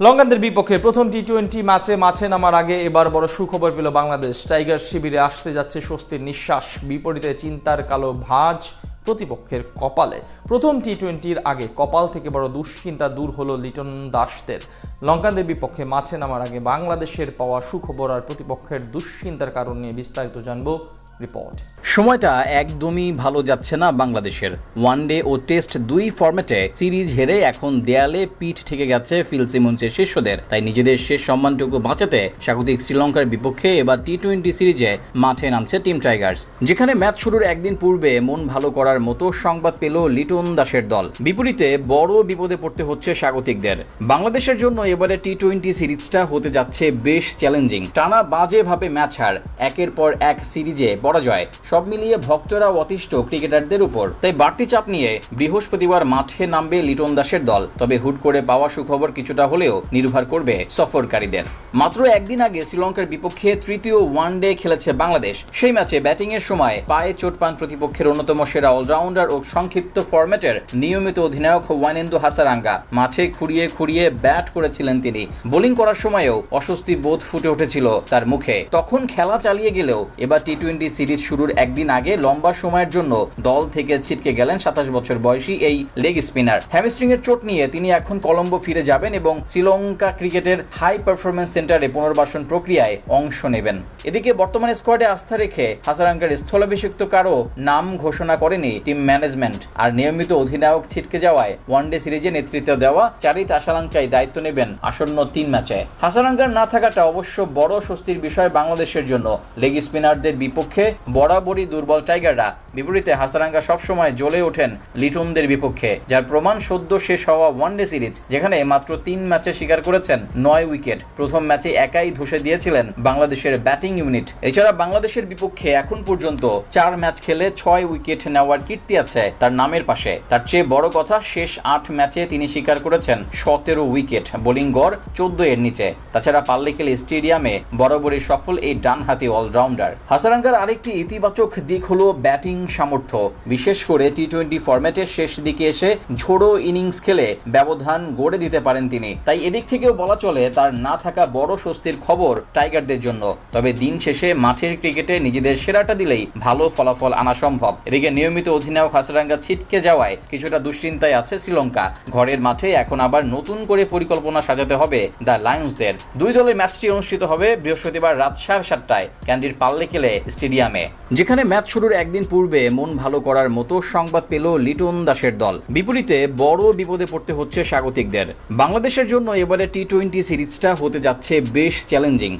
লঙ্কানদের বিপক্ষে প্রথম T twenty ম্যাচে মাঠে নামার আগে এবার বড় সুখবর পেল বাংলাদেশ। টাইগার শিবিরে আসতে যাচ্ছে স্বস্তির নিঃশ্বাস, বিপরীতে চিন্তার কালো ভাঁজ প্রতিপক্ষের কপালে। প্রথম টি টোয়েন্টির আগে কপাল থেকে বড় দুশ্চিন্তা দূর হলো লিটন দাসদের। লঙ্কানদের বিপক্ষে মাঠে নামার আগে বাংলাদেশের পাওয়া সুখবর আর প্রতিপক্ষের দুশ্চিন্তার কারণ নিয়ে বিস্তারিত জানব রিপোর্ট সময়টা একদমই ভালো যাচ্ছে না বাংলাদেশের। ওয়ানডে ও টেস্ট দুই ফরম্যাটে সিরিজ হেরে এখন দেয়ালে পিঠ ঠেকে গেছে ফিল শিষ্যদের তাই নিজেদের শেষ সম্মানটুকু বাঁচাতে স্বাগতিক শ্রীলঙ্কার বিপক্ষে এবার টি টোয়েন্টি সিরিজে মাঠে নামছে টিম টাইগার্স যেখানে ম্যাচ শুরুর একদিন পূর্বে মন ভালো করার মতো সংবাদ পেল লিটন দাসের দল। বিপরীতে বড় বিপদে পড়তে হচ্ছে স্বাগতিকদের। বাংলাদেশের জন্য এবারে টি টোয়েন্টি সিরিজটা হতে যাচ্ছে বেশ চ্যালেঞ্জিং টানা বাজেভাবে ম্যাচ হার। একের পর এক সিরিজে পরাজয় সব মিলিয়ে ভক্তরা অতিষ্ঠ ক্রিকেটারদের উপর। তাই বাড়তি চাপ নিয়ে বৃহস্পতিবার মাঠে নামবে লিটন দাসের দল। তবে হুট করে পাওয়া সুখবর কিছুটা হলেও নির্ভর করবে সফরকারীদের। মাত্র একদিন আগে শ্রীলঙ্কার বিপক্ষে তৃতীয় ওয়ানডে খেলেছে বাংলাদেশ। সেই ম্যাচে ব্যাটিং এর সময় পায়ে চোট পান প্রতিপক্ষের অন্যতম সেরা অলরাউন্ডার ও সংক্ষিপ্ত ফরম্যাটের নিয়মিত অধিনায়ক ওয়ানেন্দু হাসারাঙ্গা। মাঠে খুঁড়িয়ে খুঁড়িয়ে ব্যাট করেছিলেন তিনি। বোলিং করার সময়ও অস্বস্তি বোধ ফুটে উঠেছিল তার মুখে। তখন খেলা চালিয়ে গেলেও এবার টি টোয়েন্টি সিরিজ শুরুর একদিন আগে লম্বা সময়ের জন্য দল থেকে ছিটকে গেলেন সাতাশ বছর বয়সী এই লেগ স্পিনার। হ্যামস্ট্রিং এর চোট নিয়ে তিনি এখন কলম্বো ফিরে যাবেন এবং শ্রীলঙ্কা ক্রিকেটের হাই পারফরমেন্স সেন্টারে পুনর্বাসন প্রক্রিয়ায় অংশ নেবেন। এদিকে বর্তমানে স্কোয়াডে আস্থা রেখে হাসারাঙ্কার স্থলাভিষিক্ত কারও নাম ঘোষণা করেনি টিম ম্যানেজমেন্ট। আর নিয়মিত অধিনায়ক ছিটকে যাওয়ায় ওয়ানডে সিরিজে নেতৃত্ব দেওয়া চারিত আশারাঙ্কাই দায়িত্ব নেবেন আসন্ন তিন ম্যাচে। হাসারাঙ্কার না থাকাটা অবশ্য বড় স্বস্তির বিষয় বাংলাদেশের জন্য। লেগ স্পিনারদের বিপক্ষে বরাবরই দুর্বল টাইগাররা। বিপরীতে হাসারাঙ্গা সবসময় জ্বলে ওঠেন লিটনদের বিপক্ষে, যার প্রমাণ সদ্য শেষ হওয়া ওয়ানডে সিরিজ, যেখানে মাত্র তিন ম্যাচে শিকার করেছেন নয় উইকেট। প্রথম ম্যাচে একাই ধসে দিয়েছিলেন বাংলাদেশের ব্যাটিং ইউনিট। এছাড়া বাংলাদেশের বিপক্ষে এখন পর্যন্ত চার ম্যাচ খেলে ছয় উইকেট নেওয়ার কীর্তি আছে তার নামের পাশে। তার চেয়ে বড় কথা, শেষ আট ম্যাচে তিনি শিকার করেছেন সতেরো উইকেট। বোলিং গড় চোদ্দ এর নিচে। তাছাড়া পাল্লিকেল স্টেডিয়ামে বরাবরই সফল এই ডানহাতি অলরাউন্ডার। হাসারাঙ্গার আরেকটি ইতিবাচক দিক হলো ব্যাটিং সামর্থ্য। বিশেষ করে টি টোয়েন্টি ফরম্যাটের শেষ দিকে এসে ঝোড়ো ইনিংস খেলে ব্যবধান গড়ে দিতে পারেন তিনি। তাই এদিক থেকেও বলা চলে তার না থাকা বড় স্বস্তির খবর টাইগারদের জন্য। তবে দিন শেষে মাঠের ক্রিকেটে নিজেদের সেরাটা দিলেই ভালো ফলাফল আনা সম্ভব। এদিকে নিয়মিত অধিনায়ক হাসারাঙ্গা ছিটকে যাওয়ায় কিছুটা দুশ্চিন্তায় আছে শ্রীলঙ্কা। ঘরের মাঠে এখন আবার নতুন করে পরিকল্পনা সাজাতে হবে দ্য লায়ন্সদের। দুই দলের ম্যাচটি অনুষ্ঠিত হবে বৃহস্পতিবার রাত সাড়ে সাতটায়। ক্যান্ডির পাল্লেকেলে স্টেডিয়ামে যেখানে ম্যাচ শুরুর একদিন পূর্বে মন ভালো করার মতো সংবাদ পেল লিটন দাসের দল। বিপরীতে বড় বিপদে পড়তে হচ্ছে স্বাগতিকদের। বাংলাদেশের জন্য এবারে টি টোয়েন্টি সিরিজটা হতে যাচ্ছে বেশ চ্যালেঞ্জিং